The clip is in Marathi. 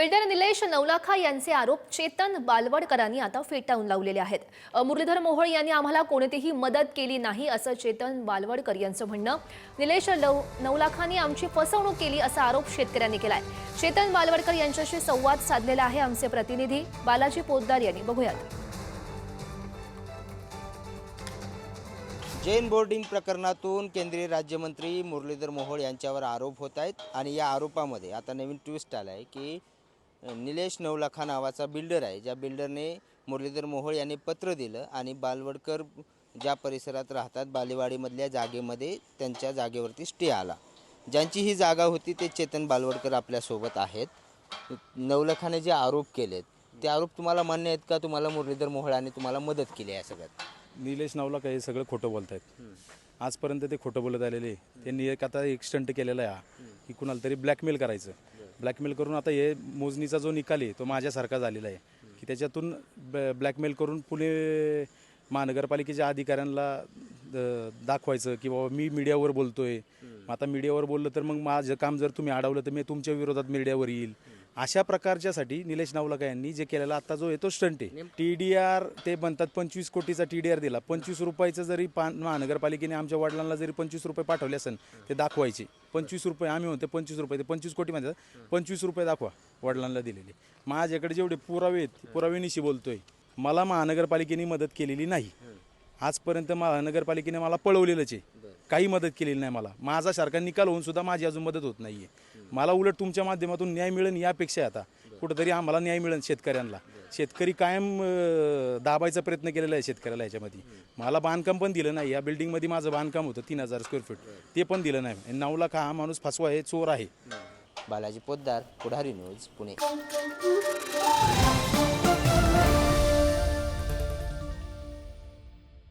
बिल्डर निलेश नवलाखा यांचे आरोप चेतन बालवडकरांनी आता फेटाळून लावलेले आहेत. मुरलीधर मोहोळ यांनी आम्हाला कोणतीही मदत केली नाही असं चेतन बालवडकर यांचं म्हणणं. निलेश लव नवलाखांनी आमची फसवणूक केली असा आरोप शेतकऱ्यांनी केलाय. चेतन बालवडकर यांच्याशी संवाद साधलेला आहे आमचे प्रतिनिधी बालाजी पोद्दार यांनी. बघूयात. जैन बोर्डिंग प्रकरणातून केंद्रीय राज्यमंत्री मुरलीधर मोहोळ यांच्यावर आरोप होत आहेत आणि या आरोपामध्ये आता नवीन ट्विस्ट आला आहे की निलेश नवलाखा नावाचा बिल्डर आहे. ज्या बिल्डरने मुरलीधर मोहोळ यांनी पत्र दिलं आणि बालवडकर ज्या परिसरात राहतात बालेवाडीमधल्या जागेमध्ये त्यांच्या जागेवरती स्टे आला. ज्यांची ही जागा होती ते चेतन बालवडकर आपल्यासोबत आहेत. नवलखाने जे आरोप केलेत ते आरोप तुम्हाला मान्य आहेत का? तुम्हाला मुरलीधर मोहोळाने तुम्हाला मदत केली आहे सगळ्यात? निलेश नावला काही सगळं खोटं बोलत आहेत आजपर्यंत ते खोटं बोलत आलेले त्यांनी एक आता एक स्टंट केलेला आहे हा, की कुणाला तरी ब्लॅकमेल करायचं. ब्लॅकमेल करून आता हे मोजणीचा जो निकाल आहे तो माझ्यासारखा झालेला आहे. की त्याच्यातून ब- ब्लॅकमेल करून पुणे महानगरपालिकेच्या अधिकाऱ्यांना दाखवायचं की बाबा मी मीडियावर बोलतो आहे मग आता मीडियावर बोललं तर मग माझं काम जर तुम्ही अडवलं तर मी तुमच्या विरोधात मीडियावर येईल. अशा प्रकारच्यासाठी निलेश नावलका यांनी जे केलेला आता जो आहे तो स्टंट आहे. टी डी आर ते म्हणतात पंचवीस कोटीचा टी डी आर दिला. पंचवीस रुपयाचं जरी पा महानगरपालिकेने आमच्या वडिलांना जरी पंचवीस रुपये पाठवले असेल ते दाखवायचे. पंचवीस रुपये आम्ही म्हणतो पंचवीस रुपये ते पंचवीस कोटी म्हणतात. पंचवीस रुपये दाखवा वडिलांना दिलेले. माझ्याकडे जेवढे पुरावे आहेत पुरावेनिशी बोलतोय. मला महानगरपालिकेने मदत केलेली नाही. आजपर्यंत महानगरपालिकेने मला पळवलेलंच आहे. काही मदत केलेली नाही मला. माझा सारखा निकाल होऊन सुद्धा माझी अजून मदत होत नाहीये. मला उलट तुमच्या माध्यमातून न्याय मिळेल यापेक्षा आता कुठंतरी आम्हाला न्याय मिळेल शेतकऱ्यांना. शेतकरी कायम दाबायचा प्रयत्न केलेला आहे शेतकऱ्याला याच्यामध्ये. मला बांधकाम पण दिलं नाही. या बिल्डिंगमध्ये माझं बांधकाम होतं तीन हजार स्क्वेअर फीट. ते पण दिलं नाही. नऊ लाख हा माणूस फसवा आहे चोर आहे. बालाजी पोद्दार पुढारी न्यूज पुणे.